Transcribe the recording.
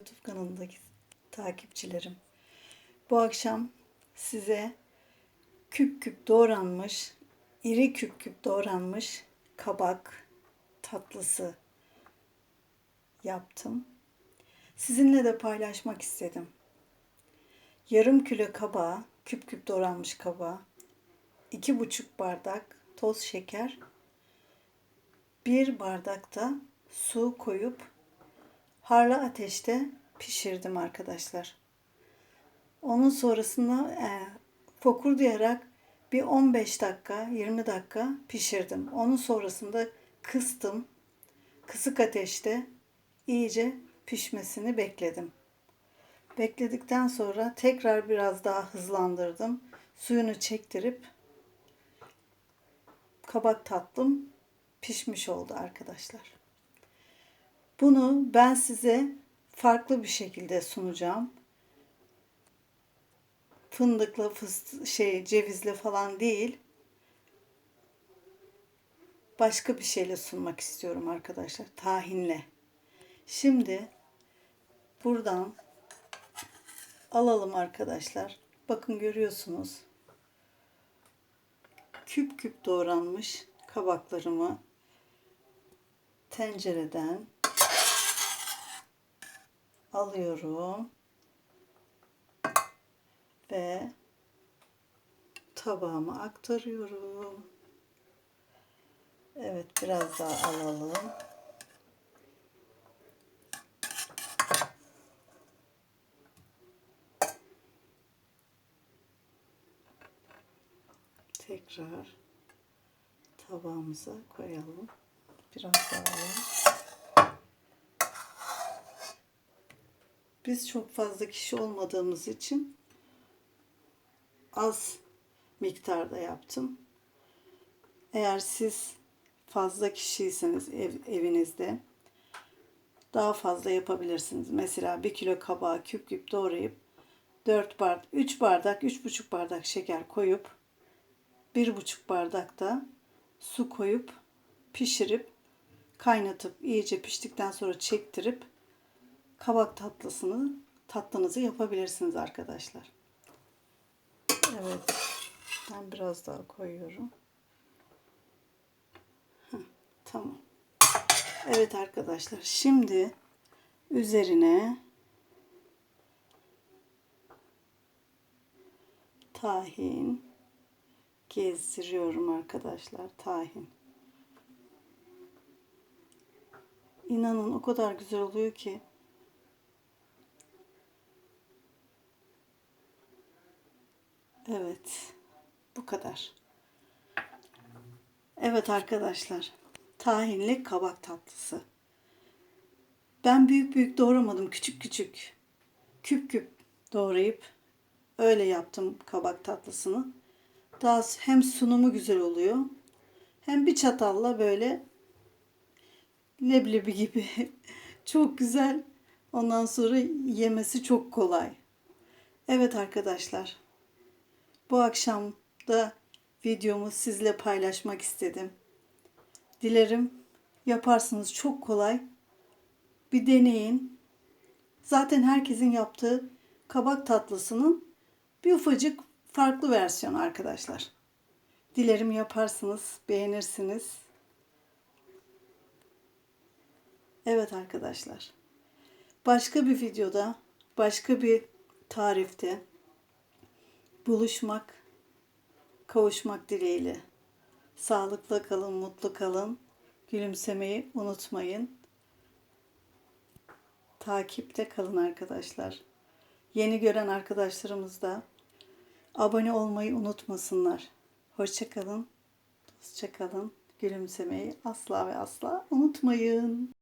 YouTube kanalındaki takipçilerim. Bu akşam size küp küp doğranmış, iri küp küp doğranmış kabak tatlısı yaptım. Sizinle de paylaşmak istedim. Yarım kilo kabağı, küp küp doğranmış kabağı, iki buçuk bardak toz şeker, bir bardak da su koyup harlı ateşte pişirdim arkadaşlar. Onun sonrasında e, fokurdayarak bir 15 dakika 20 dakika pişirdim. Onun sonrasında kıstım. Kısık ateşte iyice pişmesini bekledim. Bekledikten sonra tekrar biraz daha hızlandırdım. Suyunu çektirip kabak tatlım pişmiş oldu arkadaşlar. Bunu ben size farklı bir şekilde sunacağım. Fındıklı, fıstık, şey, cevizli falan değil. Başka bir şeyle sunmak istiyorum arkadaşlar. Tahinle. Şimdi buradan alalım arkadaşlar. Bakın görüyorsunuz. Küp küp doğranmış kabaklarımı tencereden alıyorum ve tabağıma aktarıyorum. Evet biraz daha alalım. Tekrar tabağımıza koyalım. Biraz daha alalım. Biz çok fazla kişi olmadığımız için az miktarda yaptım. Eğer siz fazla kişiyseniz ev, evinizde daha fazla yapabilirsiniz. Mesela bir kilo kabağı küp küp doğrayıp 4 bardak, 3 bardak, 3,5 bardak şeker koyup 1,5 bardak da su koyup pişirip kaynatıp iyice piştikten sonra çektirip kabak tatlısını tatlınızı yapabilirsiniz arkadaşlar. Evet. Ben biraz daha koyuyorum. Heh, tamam. Evet arkadaşlar. Şimdi üzerine tahin gezdiriyorum arkadaşlar. Tahin. İnanın o kadar güzel oluyor ki. Evet. Bu kadar. Evet arkadaşlar. Tahinli kabak tatlısı. Ben büyük büyük doğramadım. Küçük küçük. Küp küp doğrayıp öyle yaptım kabak tatlısını. Daha hem sunumu güzel oluyor. Hem bir çatalla böyle leblebi gibi çok güzel. Ondan sonra yemesi çok kolay. Evet arkadaşlar. Bu akşam da videomu sizle paylaşmak istedim. Dilerim yaparsınız çok kolay. Bir deneyin. Zaten herkesin yaptığı kabak tatlısının bir ufacık farklı versiyon arkadaşlar. Dilerim yaparsınız, beğenirsiniz. Evet arkadaşlar. Başka bir videoda, başka bir tarifte buluşmak, kavuşmak dileğiyle. Sağlıkla kalın, mutlu kalın. Gülümsemeyi unutmayın. Takipte kalın arkadaşlar. Yeni gören arkadaşlarımız da abone olmayı unutmasınlar. Hoşça kalın. Dostça kalın. Gülümsemeyi asla ve asla unutmayın.